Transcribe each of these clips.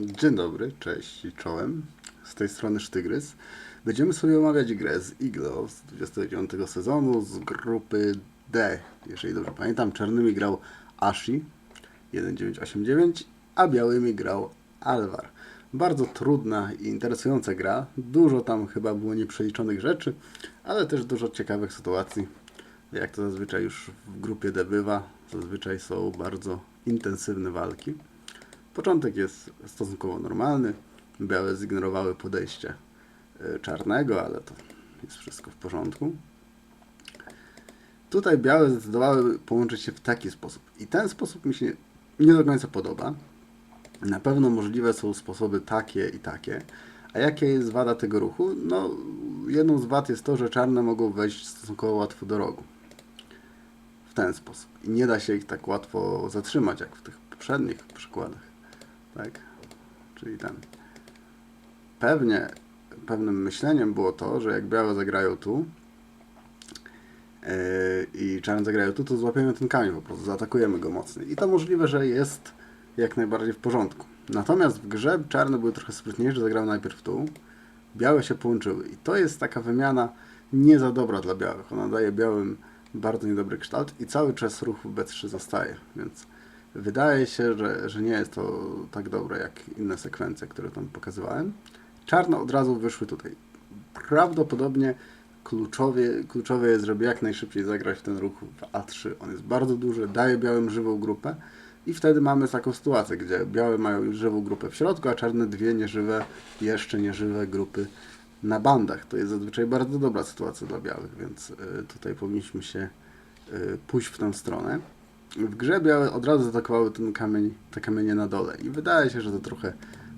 Dzień dobry, cześć i czołem. Z tej strony Sztygrys. Będziemy sobie omawiać grę z Iglo z 29 sezonu z grupy D. Jeżeli dobrze pamiętam, czarnymi grał Ashi 1989, a białymi grał Alvar. Bardzo trudna i interesująca gra. Dużo tam chyba było nieprzeliczonych rzeczy, ale też dużo ciekawych sytuacji. Jak to zazwyczaj już w grupie D bywa, zazwyczaj są bardzo intensywne walki. Początek jest stosunkowo normalny. Białe zignorowały podejście y, czarnego, ale to jest wszystko w porządku. Tutaj białe zdecydowały połączyć się w taki sposób. I ten sposób mi się nie do końca podoba. Na pewno możliwe są sposoby takie i takie. A jaka jest wada tego ruchu? No, jedną z wad jest to, że czarne mogą wejść stosunkowo łatwo do rogu. W ten sposób. I nie da się ich tak łatwo zatrzymać, jak w tych poprzednich przykładach. Tak? Czyli ten. Pewnie pewnym myśleniem było to, że jak białe zagrają tu yy, i czarne zagrają tu, to złapiemy ten kamień po prostu, zaatakujemy go mocniej. I to możliwe, że jest jak najbardziej w porządku. Natomiast w grze czarne były trochę sprytniejsze, zagrały najpierw tu, białe się połączyły. I to jest taka wymiana nie za dobra dla białych. Ona daje białym bardzo niedobry kształt i cały czas ruch w B3 zostaje, więc wydaje się, że, że nie jest to tak dobre jak inne sekwencje, które tam pokazywałem. Czarne od razu wyszły tutaj. Prawdopodobnie kluczowie, kluczowe jest, żeby jak najszybciej zagrać w ten ruch w A3. On jest bardzo duży, daje białym żywą grupę i wtedy mamy taką sytuację, gdzie białe mają żywą grupę w środku, a czarne dwie nieżywe, jeszcze nieżywe grupy na bandach. To jest zazwyczaj bardzo dobra sytuacja dla białych, więc y, tutaj powinniśmy się y, pójść w tę stronę. W grze białe od razu zaatakowały ten kamień, te kamienie na dole i wydaje się, że to trochę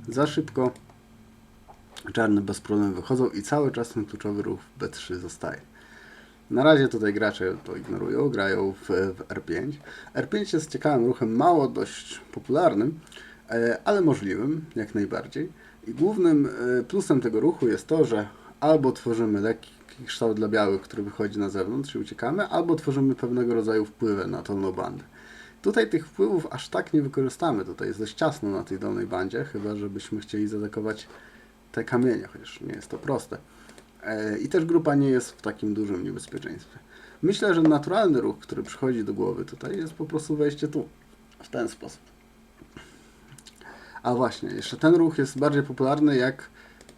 za szybko. Czarne bez problemu wychodzą i cały czas ten kluczowy ruch w B3 zostaje. Na razie tutaj gracze to ignorują, grają w, w R5. R5 jest ciekawym ruchem, mało dość popularnym, e, ale możliwym jak najbardziej. I głównym e, plusem tego ruchu jest to, że albo tworzymy lekki kształt dla białych, który wychodzi na zewnątrz i uciekamy, albo tworzymy pewnego rodzaju wpływy na dolną bandę. Tutaj tych wpływów aż tak nie wykorzystamy. Tutaj jest dość ciasno na tej dolnej bandzie, chyba żebyśmy chcieli zaatakować te kamienie, chociaż nie jest to proste. E, I też grupa nie jest w takim dużym niebezpieczeństwie. Myślę, że naturalny ruch, który przychodzi do głowy tutaj, jest po prostu wejście tu, w ten sposób. A właśnie, jeszcze ten ruch jest bardziej popularny, jak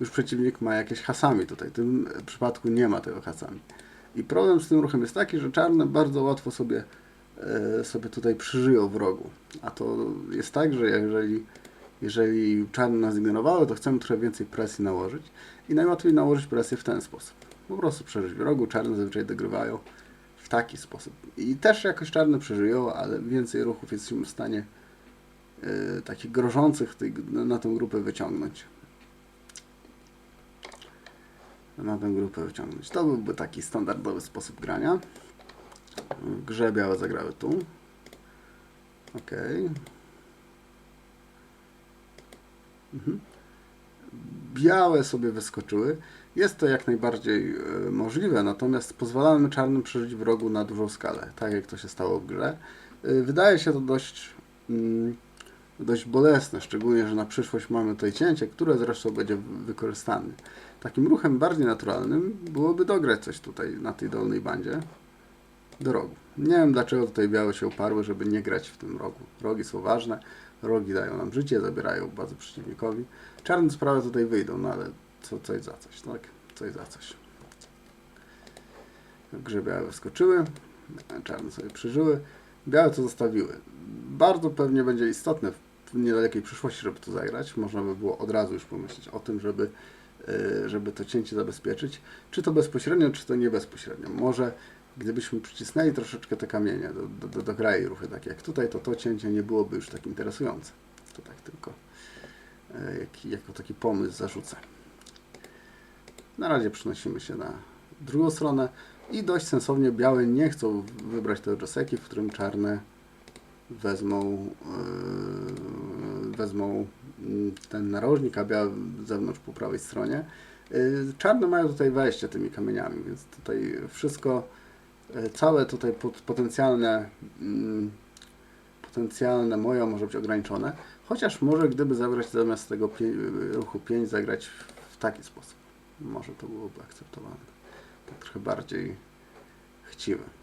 już przeciwnik ma jakieś hasami tutaj. W tym przypadku nie ma tego hasami. I problem z tym ruchem jest taki, że czarne bardzo łatwo sobie, e, sobie tutaj przyżyją w rogu. A to jest tak, że jeżeli, jeżeli czarne nas ignorowały, to chcemy trochę więcej presji nałożyć. I najłatwiej nałożyć presję w ten sposób. Po prostu przeżyć w rogu, czarne zazwyczaj dogrywają w taki sposób. I też jakoś czarne przeżyją, ale więcej ruchów jesteśmy w stanie e, takich grożących na tę grupę wyciągnąć. Na tę grupę wyciągnąć. To byłby taki standardowy sposób grania. Grze białe zagrały tu. Ok. Mhm. Białe sobie wyskoczyły. Jest to jak najbardziej e, możliwe, natomiast pozwalamy czarnym przeżyć w rogu na dużą skalę, tak jak to się stało w grze. E, Wydaje się to dość, mm, dość bolesne, szczególnie, że na przyszłość mamy tutaj cięcie, które zresztą będzie wykorzystane. Takim ruchem bardziej naturalnym byłoby dograć coś tutaj na tej dolnej bandzie do rogu. Nie wiem dlaczego tutaj białe się uparły, żeby nie grać w tym rogu. Rogi są ważne, rogi dają nam życie, zabierają bazę przeciwnikowi. Czarne sprawy tutaj wyjdą, no ale co, coś za coś, tak? Coś za coś. Grze białe wyskoczyły, czarne sobie przeżyły, białe to zostawiły. Bardzo pewnie będzie istotne w niedalekiej przyszłości, żeby tu zagrać. Można by było od razu już pomyśleć o tym, żeby, żeby to cięcie zabezpieczyć. Czy to bezpośrednio, czy to nie bezpośrednio. Może gdybyśmy przycisnęli troszeczkę te kamienie do, do, do, do graj ruchy, tak jak tutaj, to to cięcie nie byłoby już tak interesujące. To tak tylko e, jak, jako taki pomysł zarzucę. Na razie przenosimy się na drugą stronę i dość sensownie białe nie chcą wybrać tego Joseki, w którym czarne wezmą, yy, wezmą ten narożnik, a białe z zewnątrz po prawej stronie. Yy, Czarne mają tutaj wejście tymi kamieniami, więc tutaj wszystko, yy, całe tutaj pot- potencjalne, mm, potencjalne moje może być ograniczone, chociaż może gdyby zagrać zamiast tego ruchu 5 zagrać w taki sposób. Może to byłoby akceptowalne. Tak trochę bardziej chciwe.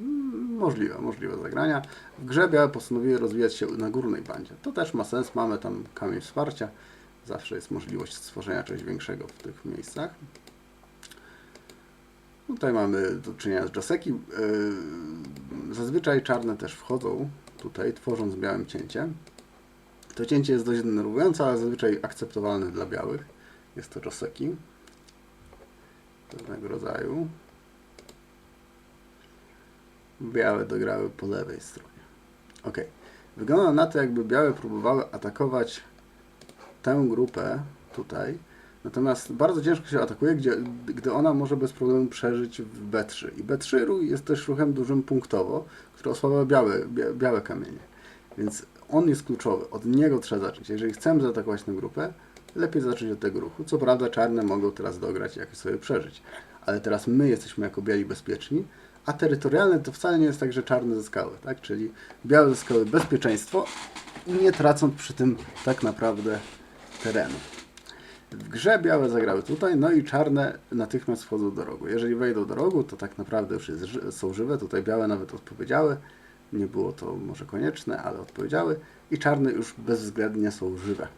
Mm, Możliwe, możliwe zagrania. W grze białe postanowiły rozwijać się na górnej bandzie. To też ma sens, mamy tam kamień wsparcia. Zawsze jest możliwość stworzenia czegoś większego w tych miejscach. Tutaj mamy do czynienia z Joseki. Yy, Zazwyczaj czarne też wchodzą tutaj, tworząc białym cięcie. To cięcie jest dość denerwujące, ale zazwyczaj akceptowalne dla białych. Jest to Joseki. Pewnego rodzaju. Białe dograły po lewej stronie. Ok. Wygląda na to, jakby białe próbowały atakować tę grupę tutaj. Natomiast bardzo ciężko się atakuje, gdzie, gdy ona może bez problemu przeżyć w B3. I B3 ruch jest też ruchem dużym punktowo, który osłabia białe, bia- białe kamienie. Więc on jest kluczowy. Od niego trzeba zacząć. Jeżeli chcemy zaatakować tę grupę, lepiej zacząć od tego ruchu. Co prawda czarne mogą teraz dograć i jakoś sobie przeżyć. Ale teraz my jesteśmy jako biali bezpieczni, a terytorialne to wcale nie jest tak, że czarne zyskały. Tak? Czyli białe zyskały bezpieczeństwo nie tracąc przy tym tak naprawdę terenu. W grze białe zagrały tutaj, no i czarne natychmiast wchodzą do rogu. Jeżeli wejdą do rogu, to tak naprawdę już jest, są żywe. Tutaj białe nawet odpowiedziały. Nie było to może konieczne, ale odpowiedziały. I czarne już bezwzględnie są żywe.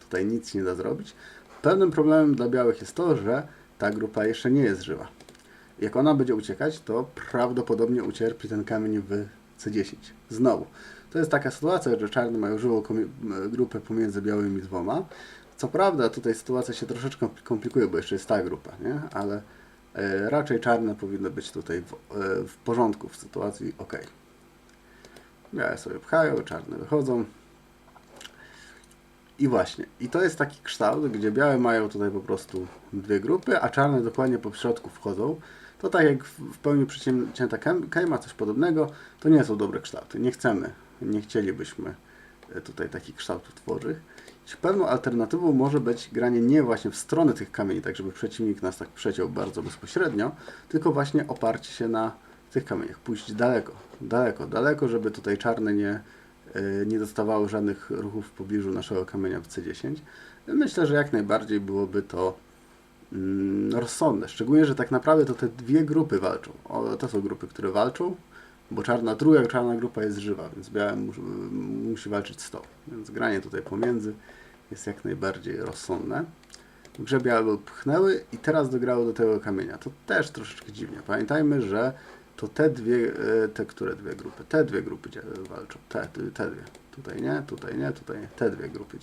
Tutaj nic nie da zrobić. Pewnym problemem dla białych jest to, że ta grupa jeszcze nie jest żywa. Jak ona będzie uciekać, to prawdopodobnie ucierpi ten kamień w C10. Znowu. To jest taka sytuacja, że czarne mają żywą komi- m, grupę pomiędzy białymi dwoma. Co prawda tutaj sytuacja się troszeczkę komplikuje, bo jeszcze jest ta grupa, nie? ale e, raczej czarne powinny być tutaj w, e, w porządku, w sytuacji ok. Białe sobie pchają, czarne wychodzą. I właśnie, i to jest taki kształt, gdzie białe mają tutaj po prostu dwie grupy, a czarne dokładnie po środku wchodzą. To tak jak w pełni przycięta kejma, coś podobnego, to nie są dobre kształty. Nie chcemy, nie chcielibyśmy e, tutaj takich kształtów tworzyć. Pewną alternatywą może być granie nie właśnie w stronę tych kamieni, tak żeby przeciwnik nas tak przeciął bardzo bezpośrednio, tylko właśnie oparcie się na tych kamieniach, pójść daleko, daleko, daleko, żeby tutaj czarne nie, nie dostawały żadnych ruchów w pobliżu naszego kamienia w C10. Myślę, że jak najbardziej byłoby to mm, rozsądne. Szczególnie, że tak naprawdę to te dwie grupy walczą. O, to są grupy, które walczą, bo czarna, druga czarna grupa jest żywa, więc białe musi, walczyć z tą. Więc granie tutaj pomiędzy jest jak najbardziej rozsądne. Grze białe pchnęły i teraz dograły do tego kamienia. To też troszeczkę dziwnie. Pamiętajmy, że to te dwie, e, te które dwie grupy? Te dwie grupy walczą. Te, te dwie. Tutaj nie, tutaj nie, tutaj nie. Te dwie grupy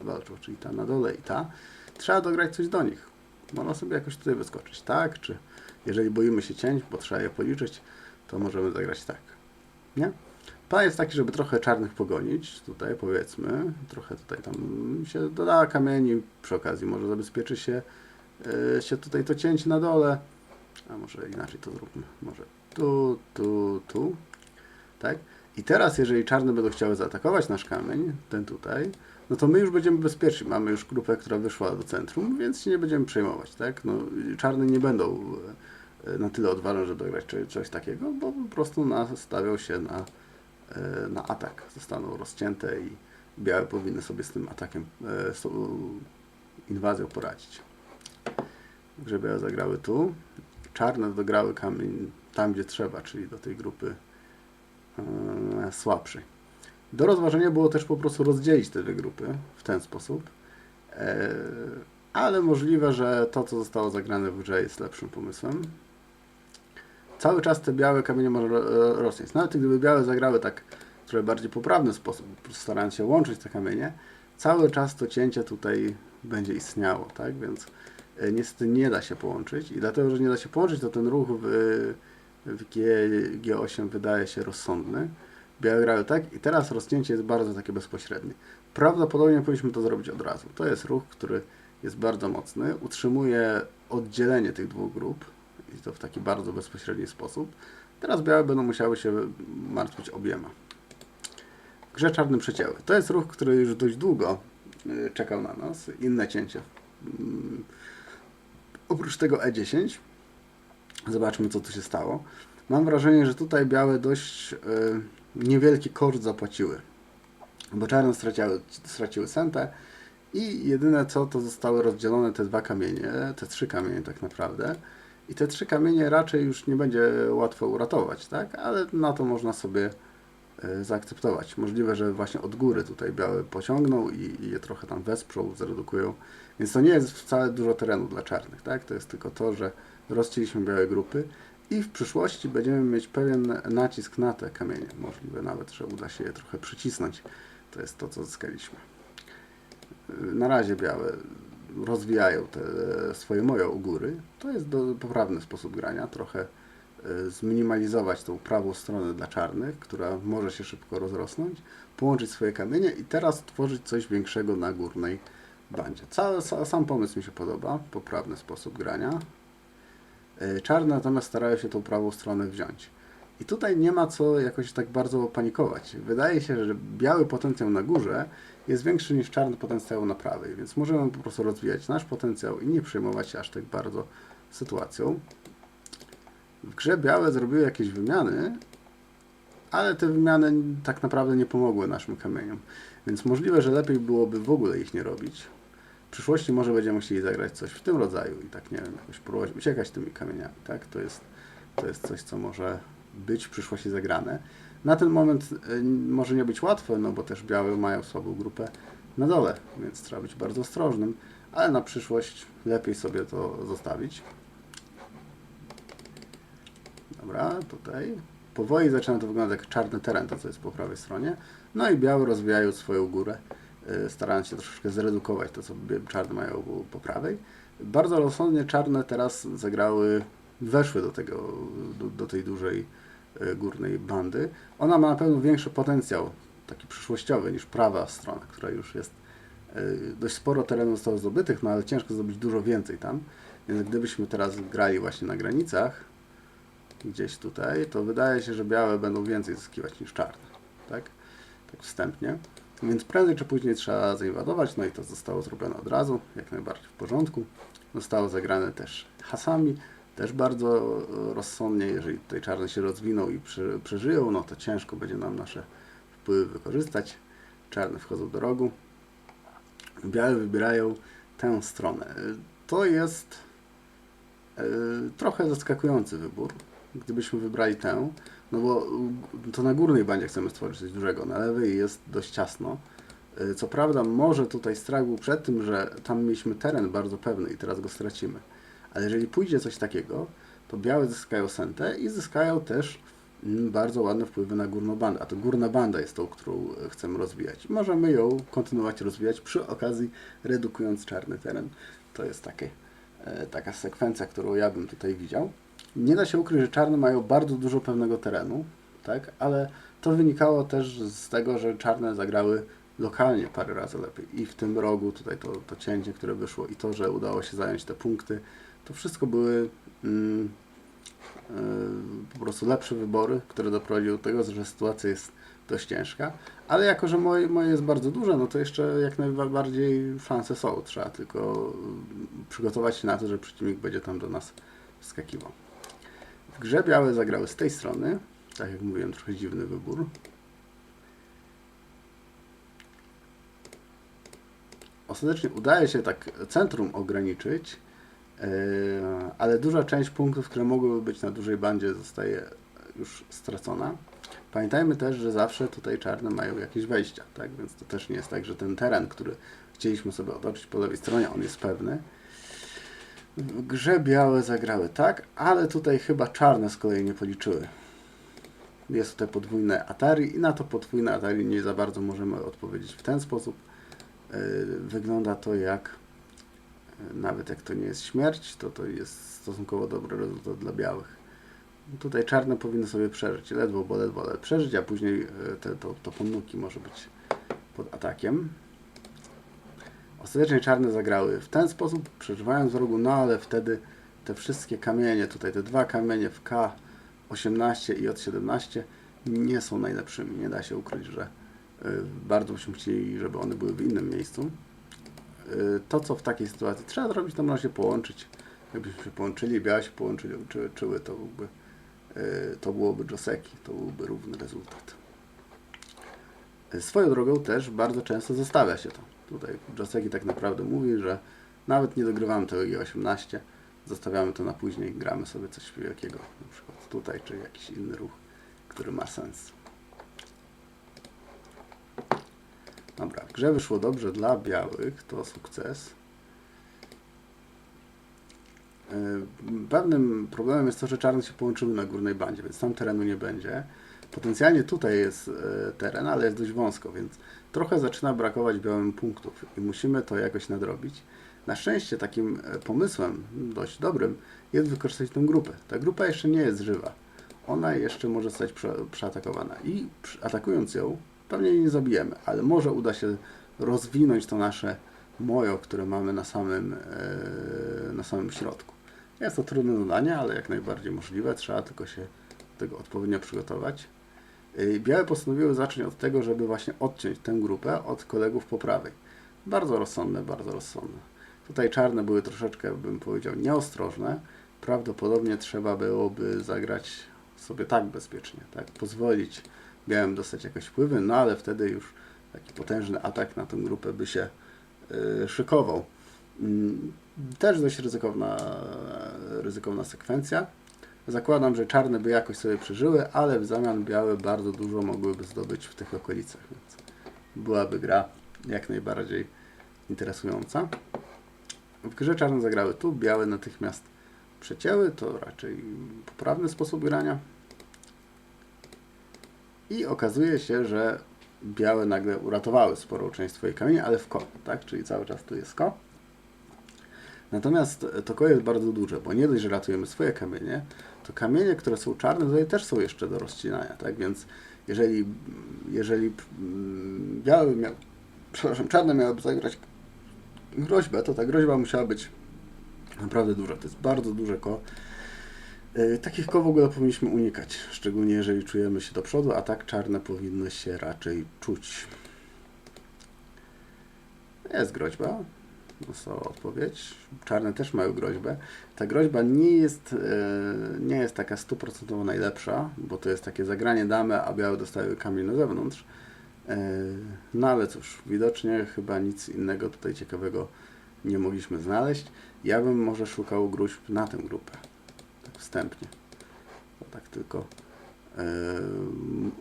walczą, czyli ta na dole i ta. Trzeba dograć coś do nich. Można sobie jakoś tutaj wyskoczyć, tak? Czy jeżeli boimy się cięć, bo trzeba je policzyć, to możemy zagrać tak. Nie? Plan jest taki, żeby trochę czarnych pogonić, tutaj powiedzmy, trochę tutaj tam się doda kamieni, przy okazji może zabezpieczy się, e, się tutaj to cięcie na dole, a może inaczej to zróbmy, może tu, tu, tu, tak? I teraz jeżeli czarne będą chciały zaatakować nasz kamień, ten tutaj, no to my już będziemy bezpieczni, mamy już grupę, która wyszła do centrum, więc się nie będziemy przejmować, tak? No, czarne nie będą e, na tyle odważne, żeby dograć coś takiego, bo po prostu nastawią się na e, na atak. Zostaną rozcięte i białe powinny sobie z tym atakiem, e, z tą inwazją poradzić. Także białe zagrały tu. Czarne dograły kamień tam, gdzie trzeba, czyli do tej grupy e, słabszej. Do rozważenia było też po prostu rozdzielić te dwie grupy w ten sposób. E, ale możliwe, że to, co zostało zagrane w grze jest lepszym pomysłem cały czas te białe kamienie może ro- rosnąć. Nawet gdyby białe zagrały tak trochę bardziej poprawny sposób, starając się łączyć te kamienie, cały czas to cięcie tutaj będzie istniało, tak? Więc e, niestety nie da się połączyć i dlatego, że nie da się połączyć, to ten ruch w, w G, G8 wydaje się rozsądny. Białe grały tak i teraz rozcięcie jest bardzo takie bezpośrednie. Prawdopodobnie powinniśmy to zrobić od razu. To jest ruch, który jest bardzo mocny, utrzymuje oddzielenie tych dwóch grup i to w taki bardzo bezpośredni sposób. Teraz białe będą musiały się martwić obiema. Grze czarnym przecięły. To jest ruch, który już dość długo y, czekał na nas. Inne cięcie. Oprócz tego E10 zobaczmy co tu się stało. Mam wrażenie, że tutaj białe dość y, niewielki koszt zapłaciły. Bo czarne straciły, straciły sentę i jedyne co to zostały rozdzielone te dwa kamienie, te trzy kamienie tak naprawdę. I te trzy kamienie raczej już nie będzie łatwo uratować, tak? Ale na to można sobie zaakceptować. Możliwe, że właśnie od góry tutaj białe pociągną i, i je trochę tam wesprą, zredukują. Więc to nie jest wcale dużo terenu dla czarnych, tak? To jest tylko to, że rozcięliśmy białe grupy i w przyszłości będziemy mieć pewien nacisk na te kamienie. Możliwe nawet, że uda się je trochę przycisnąć. To jest to, co zyskaliśmy. Na razie białe rozwijają te swoje moje u góry. To jest do, poprawny sposób grania. Trochę e, zminimalizować tą prawą stronę dla czarnych, która może się szybko rozrosnąć, połączyć swoje kamienie i teraz tworzyć coś większego na górnej bandzie. Cały, sa- sam pomysł mi się podoba, poprawny sposób grania. E, Czarne natomiast starają się tą prawą stronę wziąć. I tutaj nie ma co jakoś tak bardzo panikować. Wydaje się, że biały potencjał na górze jest większy niż czarny potencjał na prawej, więc możemy po prostu rozwijać nasz potencjał i nie przejmować się aż tak bardzo sytuacją. W grze białe zrobiły jakieś wymiany, ale te wymiany tak naprawdę nie pomogły naszym kamieniom. Więc możliwe, że lepiej byłoby w ogóle ich nie robić. W przyszłości może będziemy musieli zagrać coś w tym rodzaju i tak nie wiem, jakoś próbować uciekać tymi kamieniami, tak? To jest, to jest coś, co może być w przyszłości zagrane. Na ten moment y, może nie być łatwe, no bo też białe mają słabą grupę na dole, więc trzeba być bardzo ostrożnym, ale na przyszłość lepiej sobie to zostawić. Dobra, tutaj. Powoli zaczyna to wyglądać jak czarny teren, to co jest po prawej stronie. No i białe rozwijają swoją górę, y, starając się troszeczkę zredukować to, co czarne mają po prawej. Bardzo rozsądnie czarne teraz zagrały, weszły do tego, do, do tej dużej y, górnej bandy. Ona ma na pewno większy potencjał, taki przyszłościowy, niż prawa strona, która już jest y, dość sporo terenu zostało zdobytych, no ale ciężko zdobyć dużo więcej tam. Więc gdybyśmy teraz grali właśnie na granicach, gdzieś tutaj, to wydaje się, że białe będą więcej zyskiwać niż czarne. Tak? Tak wstępnie. Więc prędzej czy później trzeba zainwadować, no i to zostało zrobione od razu, jak najbardziej w porządku. Zostało zagrane też hasami, też bardzo e, rozsądnie. Jeżeli tutaj czarne się rozwiną i prze, przeżyją, no to ciężko będzie nam nasze wpływy wykorzystać. Czarne wchodzą do rogu. Białe wybierają tę stronę. To jest e, trochę zaskakujący wybór. Gdybyśmy wybrali tę, no bo y, to na górnej bandzie chcemy stworzyć coś dużego, na lewej jest dość ciasno. Y, Co prawda może tutaj strach był przed tym, że tam mieliśmy teren bardzo pewny i teraz go stracimy. Ale jeżeli pójdzie coś takiego, to białe zyskają sentę i zyskają też mm, bardzo ładne wpływy na górną bandę. A to górna banda jest tą, którą e, chcemy rozwijać. Możemy ją kontynuować rozwijać przy okazji redukując czarny teren. To jest takie, e, taka sekwencja, którą ja bym tutaj widział. Nie da się ukryć, że czarne mają bardzo dużo pewnego terenu, tak? ale to wynikało też z tego, że czarne zagrały lokalnie parę razy lepiej. I w tym rogu, tutaj to, to cięcie, które wyszło, i to, że udało się zająć te punkty, to wszystko były mm, e, po prostu lepsze wybory, które doprowadziły do tego, że sytuacja jest dość ciężka. Ale jako, że moje, moje jest bardzo duże, no to jeszcze jak najbardziej szanse są. Trzeba tylko przygotować się na to, że przeciwnik będzie tam do nas wskakiwał. Grze białe zagrały z tej strony. Tak jak mówiłem, trochę dziwny wybór. Ostatecznie udaje się tak centrum ograniczyć, yy, ale duża część punktów, które mogłyby być na dużej bandzie, zostaje już stracona. Pamiętajmy też, że zawsze tutaj czarne mają jakieś wejścia, tak? Więc to też nie jest tak, że ten teren, który chcieliśmy sobie otoczyć po lewej stronie, on jest pewny. W grze białe zagrały tak, ale tutaj chyba czarne z kolei nie policzyły. Jest tutaj podwójne Atari i na to podwójne Atari nie za bardzo możemy odpowiedzieć w ten sposób. Yy, Wygląda to jak, yy, nawet jak to nie jest śmierć, to to jest stosunkowo dobry rezultat dla białych. Tutaj czarne powinny sobie przeżyć, ledwo, bo ledwo, ale przeżyć, a później yy, te, to, to może być pod atakiem. Ostatecznie czarne zagrały w ten sposób, przeżywając w rogu, no ale wtedy te wszystkie kamienie, tutaj te dwa kamienie w K18 i J17 nie są najlepszymi. Nie da się ukryć, że y, bardzo byśmy chcieli, żeby one były w innym miejscu. Y, To, co w takiej sytuacji trzeba zrobić, to można się połączyć. Jakbyśmy się połączyli, białe się połączyli, czy, czyły, to byłby, y, to byłoby Joseki, to byłby równy rezultat. Swoją drogą też bardzo często zostawia się to. Tutaj Joseki tak naprawdę mówi, że nawet nie dogrywamy tego G18, zostawiamy to na później, gramy sobie coś wielkiego, na przykład tutaj, czy jakiś inny ruch, który ma sens. Dobra, w grze wyszło dobrze dla białych, to sukces. Yy, Pewnym problemem jest to, że czarne się połączyły na górnej bandzie, więc tam terenu nie będzie. Potencjalnie tutaj jest e, teren, ale jest dość wąsko, więc trochę zaczyna brakować białym punktów i musimy to jakoś nadrobić. Na szczęście takim e, pomysłem, dość dobrym, jest wykorzystać tę grupę. Ta grupa jeszcze nie jest żywa. Ona jeszcze może zostać prze, przeatakowana i atakując ją, pewnie jej nie zabijemy, ale może uda się rozwinąć to nasze mojo, które mamy na samym, e, na samym środku. Jest to trudne zadanie, ale jak najbardziej możliwe. Trzeba tylko się tego odpowiednio przygotować. Yy, Białe postanowiły zacząć od tego, żeby właśnie odciąć tę grupę od kolegów po prawej. Bardzo rozsądne, bardzo rozsądne. Tutaj czarne były troszeczkę, bym powiedział, nieostrożne. Prawdopodobnie trzeba byłoby zagrać sobie tak bezpiecznie, tak? Pozwolić białym dostać jakoś wpływy, no ale wtedy już taki potężny atak na tę grupę by się yy, szykował. Mm, Też dość ryzykowna, ryzykowna sekwencja. Zakładam, że czarne by jakoś sobie przeżyły, ale w zamian białe bardzo dużo mogłyby zdobyć w tych okolicach, więc byłaby gra jak najbardziej interesująca. W grze czarne zagrały tu, białe natychmiast przecięły, to raczej poprawny sposób grania. I okazuje się, że białe nagle uratowały sporą część swojej kamieni, ale w ko, tak? Czyli cały czas tu jest ko. Natomiast to koło jest bardzo duże, bo nie dość, że ratujemy swoje kamienie, to kamienie, które są czarne, tutaj też są jeszcze do rozcinania, tak? Więc jeżeli, jeżeli mm, biały miał, przepraszam, czarne miałyby zagrać groźbę, to ta groźba musiała być naprawdę duża. To jest bardzo duże ko. Yy, Takich ko w ogóle powinniśmy unikać, szczególnie jeżeli czujemy się do przodu, a tak czarne powinny się raczej czuć. Jest groźba, dostała odpowiedź. Czarne też mają groźbę. Ta groźba nie jest, e, nie jest taka stuprocentowo najlepsza, bo to jest takie zagranie damy, a białe dostają kamień na zewnątrz. E, No ale cóż, widocznie chyba nic innego tutaj ciekawego nie mogliśmy znaleźć. Ja bym może szukał gruźb na tę grupę. Tak wstępnie. To tak tylko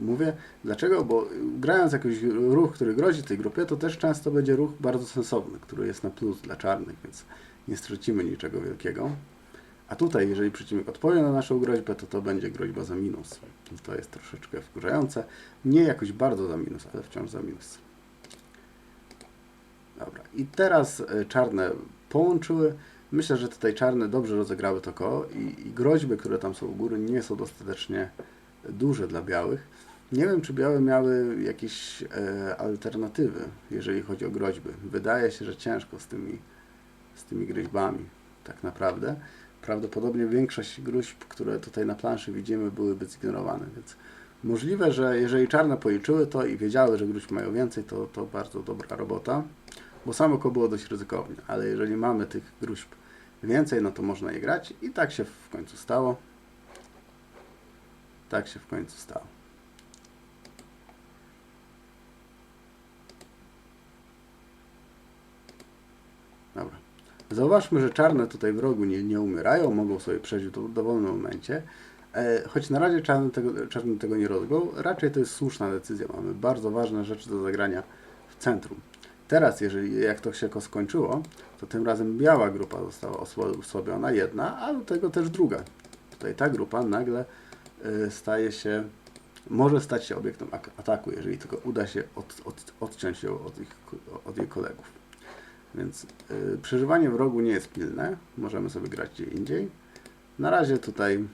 mówię. Dlaczego? Bo grając jakiś ruch, który grozi tej grupie, to też często będzie ruch bardzo sensowny, który jest na plus dla czarnych, więc nie stracimy niczego wielkiego. A tutaj, jeżeli przeciwnik odpowie na naszą groźbę, to to będzie groźba za minus. To jest troszeczkę wkurzające. Nie jakoś bardzo za minus, ale wciąż za minus. Dobra. I teraz e, czarne połączyły. Myślę, że tutaj czarne dobrze rozegrały to koło i, i groźby, które tam są u góry, nie są dostatecznie duże dla białych. Nie wiem, czy białe miały jakieś e, alternatywy, jeżeli chodzi o groźby. Wydaje się, że ciężko z tymi, z tymi groźbami, tak naprawdę. Prawdopodobnie większość gruźb, które tutaj na planszy widzimy, byłyby zignorowane, więc możliwe, że jeżeli czarne policzyły to i wiedziały, że gruźb mają więcej, to, to bardzo dobra robota, bo samo oko było dość ryzykowne, ale jeżeli mamy tych gruźb więcej, no to można je grać i tak się w końcu stało. Tak się w końcu stało. Dobra. Zauważmy, że czarne tutaj w rogu nie, nie umierają, mogą sobie przejść w do- dowolnym momencie. E, choć na razie czarny tego, tego nie robią, raczej to jest słuszna decyzja. Mamy bardzo ważne rzeczy do zagrania w centrum. Teraz, jeżeli jak to się ko- skończyło, to tym razem biała grupa została osłabiona, jedna, a do tego też druga. Tutaj ta grupa nagle staje się, może stać się obiektem ak- ataku, jeżeli tylko uda się od, od, odciąć ją od, ich, od jej kolegów. Więc y, przeżywanie w rogu nie jest pilne. Możemy sobie grać gdzie indziej. Na razie tutaj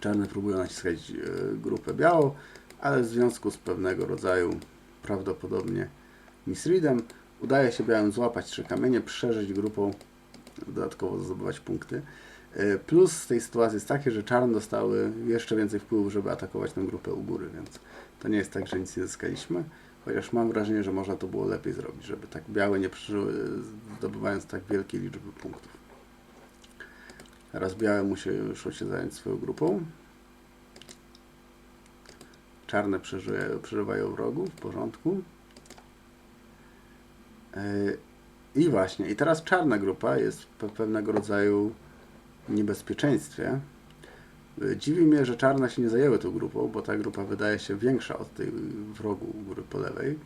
czarne próbują naciskać y, grupę białą, ale w związku z pewnego rodzaju prawdopodobnie misreadem udaje się białym złapać trzy kamienie, przeżyć grupą, dodatkowo zdobywać punkty. Y, Plus tej sytuacji jest taki, że czarne dostały jeszcze więcej wpływu, żeby atakować tę grupę u góry, więc to nie jest tak, że nic nie zyskaliśmy. Chociaż mam wrażenie, że można to było lepiej zrobić, żeby tak białe nie przeżyły, zdobywając tak wielkie liczby punktów. Teraz białe muszą się zająć swoją grupą. Czarne przeżyje, przeżywają wrogów, w porządku. Yy, I właśnie, i teraz czarna grupa jest pewnego rodzaju niebezpieczeństwie. Dziwi mnie, że czarne się nie zajęły tą grupą, bo ta grupa wydaje się większa od tej wrogu góry po lewej.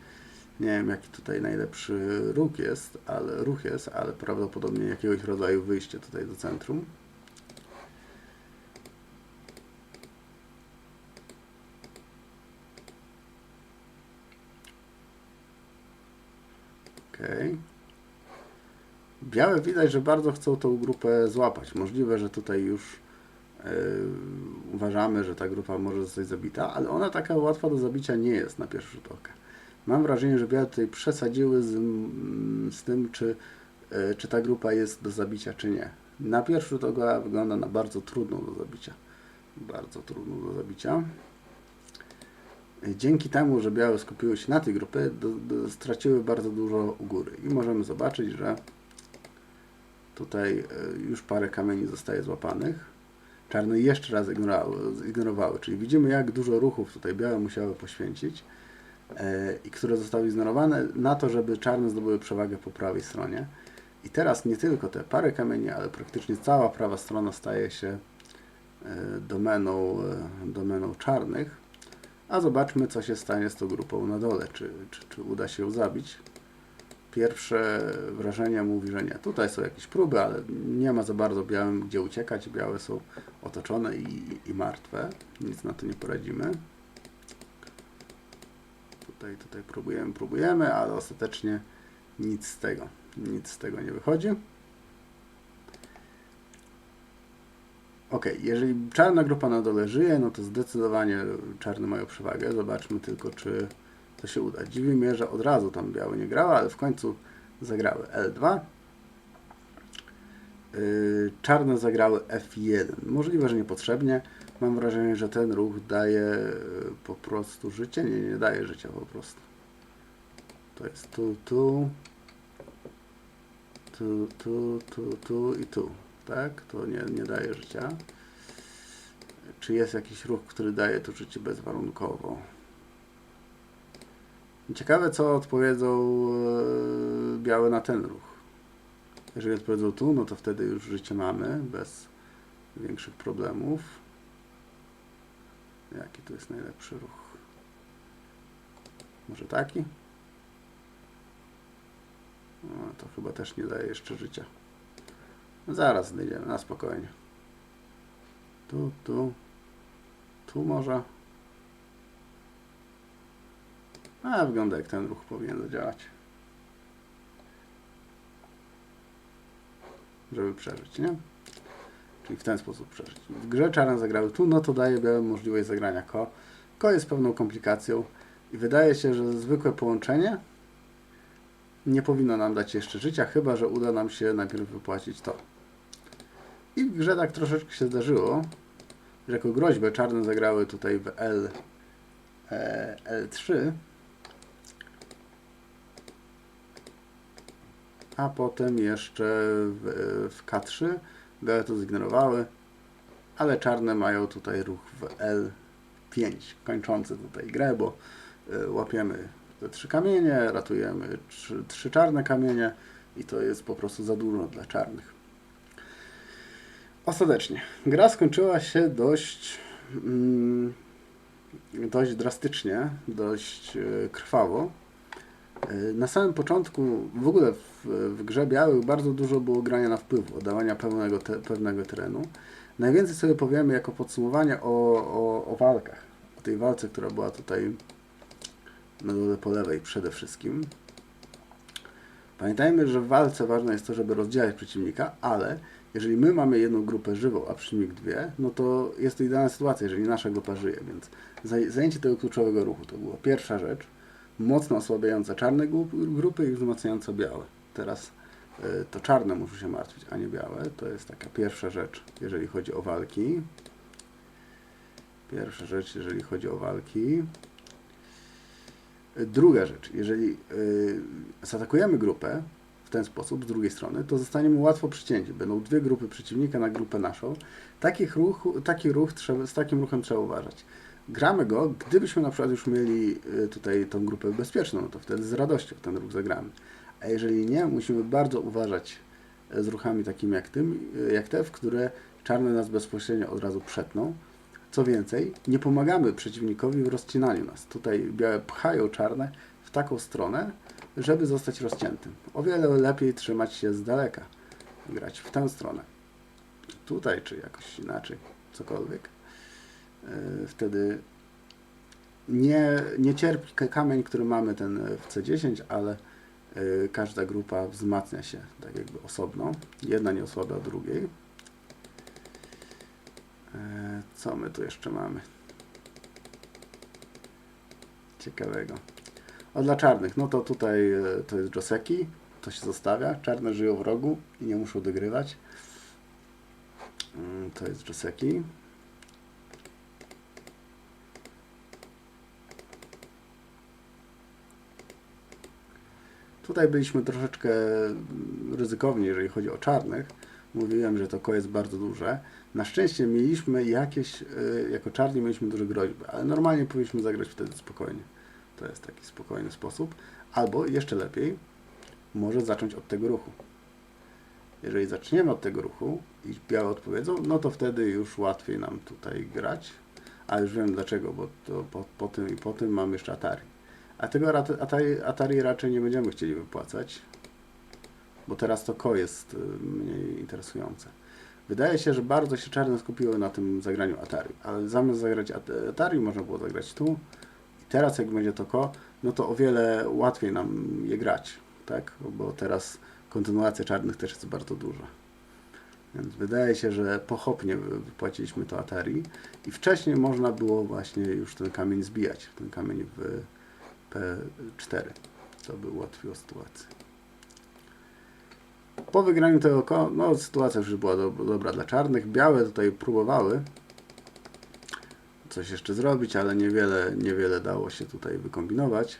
Nie wiem, jaki tutaj najlepszy ruch jest, ale ruch jest, ale prawdopodobnie jakiegoś rodzaju wyjście tutaj do centrum. Okej. Białe widać, że bardzo chcą tą grupę złapać. Możliwe, że tutaj już yy, uważamy, że ta grupa może zostać zabita, ale ona taka łatwa do zabicia nie jest na pierwszy rzut oka. Mam wrażenie, że białe tutaj przesadziły z, z tym, czy, yy, czy ta grupa jest do zabicia, czy nie. Na pierwszy rzut oka wygląda na bardzo trudną do zabicia. Bardzo trudną do zabicia. Dzięki temu, że białe skupiły się na tej grupie, straciły bardzo dużo u góry. I możemy zobaczyć, że tutaj e, już parę kamieni zostaje złapanych. Czarne jeszcze raz ignorowały, czyli widzimy jak dużo ruchów tutaj białe musiały poświęcić e, i które zostały zignorowane na to, żeby czarne zdobyły przewagę po prawej stronie. I teraz nie tylko te parę kamieni, ale praktycznie cała prawa strona staje się e, domeną, domeną czarnych. A zobaczmy, co się stanie z tą grupą na dole. Czy, czy, czy uda się ją zabić? Pierwsze wrażenie mówi, że nie. Tutaj są jakieś próby, ale nie ma za bardzo białym gdzie uciekać. Białe są otoczone i, i martwe. Nic na to nie poradzimy. Tutaj, tutaj próbujemy, próbujemy, ale ostatecznie nic z tego. Nic z tego nie wychodzi. Ok, jeżeli czarna grupa na dole żyje, no to zdecydowanie czarne mają przewagę. Zobaczmy tylko, czy to się uda. Dziwi mnie, że od razu tam białe nie grały, ale w końcu zagrały L2. Yy, czarne zagrały F1. Możliwe, że niepotrzebnie. Mam wrażenie, że ten ruch daje yy, po prostu życie. Nie, nie daje życia po prostu. To jest tu, tu, tu, tu, tu, tu i tu. Tak? To nie, nie daje życia. Czy jest jakiś ruch, który daje to życie bezwarunkowo? Ciekawe, co odpowiedzą e, białe na ten ruch. Jeżeli odpowiedzą tu, no to wtedy już życie mamy bez większych problemów. Jaki tu jest najlepszy ruch? Może taki? No, to chyba też nie daje jeszcze życia. No zaraz znajdziemy, na spokojnie. Tu, tu, tu może. A, wygląda jak ten ruch powinien zadziałać. Żeby przeżyć, nie? Czyli w ten sposób przeżyć. W grze czarne zagrały tu, no to daje białym możliwość zagrania ko. Ko jest pewną komplikacją i wydaje się, że zwykłe połączenie nie powinno nam dać jeszcze życia, chyba że uda nam się najpierw wypłacić to. I w grze tak troszeczkę się zdarzyło, że jako groźbę czarne zagrały tutaj w L, e, L3, a potem jeszcze w, w K3 białe to zignorowały, ale czarne mają tutaj ruch w L5, kończący tutaj grę, bo y, łapiemy te trzy kamienie, ratujemy trzy, trzy czarne kamienie i to jest po prostu za dużo dla czarnych. Ostatecznie. Gra skończyła się dość, mm, dość drastycznie, dość e, krwawo. E, Na samym początku, w ogóle w, w grze białych bardzo dużo było grania na wpływ, oddawania pełnego te, pewnego terenu. Najwięcej sobie powiemy jako podsumowanie o, o, o walkach. O tej walce, która była tutaj na dole po lewej przede wszystkim. Pamiętajmy, że w walce ważne jest to, żeby rozdzielać przeciwnika, ale jeżeli my mamy jedną grupę żywą, a przeciwnik dwie, no to jest to idealna sytuacja, jeżeli nasza grupa żyje, więc zaj- zajęcie tego kluczowego ruchu to była pierwsza rzecz, mocno osłabiająca czarne gru- grupy i wzmacniająca białe. Teraz y, to czarne muszą się martwić, a nie białe. To jest taka pierwsza rzecz, jeżeli chodzi o walki. Pierwsza rzecz, jeżeli chodzi o walki. Druga rzecz, jeżeli y, zaatakujemy grupę w ten sposób, z drugiej strony, to zostaniemy łatwo przycięci. Będą dwie grupy przeciwnika na grupę naszą. Takich ruch, taki ruch z takim ruchem trzeba uważać. Gramy go, gdybyśmy na przykład już mieli y, tutaj tą grupę bezpieczną, no to wtedy z radością ten ruch zagramy. A jeżeli nie, musimy bardzo uważać e, z ruchami takimi jak, tym, y, jak te, w które czarne nas bezpośrednio od razu przetną. Co więcej, nie pomagamy przeciwnikowi w rozcinaniu nas. Tutaj białe pchają czarne w taką stronę, żeby zostać rozciętym. O wiele lepiej trzymać się z daleka, grać w tę stronę. Tutaj, czy jakoś inaczej, cokolwiek. Yy, Wtedy nie, nie cierpi kamień, który mamy ten w C10, ale yy, każda grupa wzmacnia się tak jakby osobno. Jedna nie osłabia drugiej. Co my tu jeszcze mamy? Ciekawego. A dla czarnych, no to tutaj e, to jest Joseki, to się zostawia. Czarne żyją w rogu i nie muszą dogrywać. Mm, To jest Joseki. Tutaj byliśmy troszeczkę ryzykowni, jeżeli chodzi o czarnych. Mówiłem, że to ko jest bardzo duże. Na szczęście mieliśmy jakieś, y, jako czarni mieliśmy duże groźby, ale normalnie powinniśmy zagrać wtedy spokojnie. To jest taki spokojny sposób. Albo jeszcze lepiej, może zacząć od tego ruchu. Jeżeli zaczniemy od tego ruchu i białe odpowiedzą, no to wtedy już łatwiej nam tutaj grać. A już wiem dlaczego, bo to po, po tym i po tym mam jeszcze Atari. A tego Atari, raczej nie będziemy chcieli wypłacać, bo teraz to ko jest y, mniej interesujące. Wydaje się, że bardzo się czarne skupiły na tym zagraniu Atari, ale zamiast zagrać At- Atari można było zagrać tu i teraz jak będzie to ko, no to o wiele łatwiej nam je grać, tak? Bo teraz kontynuacja czarnych też jest bardzo duża. Więc wydaje się, że pochopnie wy- wypłaciliśmy to Atari i wcześniej można było właśnie już ten kamień zbijać, ten kamień w P4. To by ułatwiło sytuację. Po wygraniu tego ko, no sytuacja już była do, dobra dla czarnych. Białe tutaj próbowały coś jeszcze zrobić, ale niewiele, niewiele dało się tutaj wykombinować.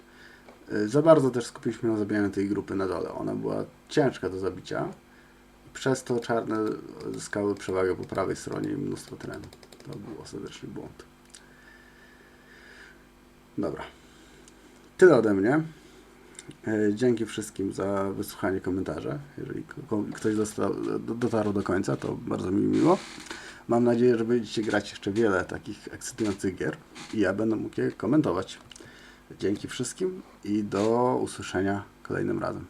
Y, Za bardzo też skupiliśmy na zabijaniu tej grupy na dole. Ona była ciężka do zabicia. Przez to czarne zyskały przewagę po prawej stronie i mnóstwo terenu. To był ostateczny błąd. Dobra. Tyle ode mnie. E, Dzięki wszystkim za wysłuchanie komentarza. Jeżeli ktoś dostał, do- dotarł do końca, to bardzo mi miło. Mam nadzieję, że będziecie grać jeszcze wiele takich ekscytujących gier i ja będę mógł je komentować. Dzięki wszystkim i do usłyszenia kolejnym razem.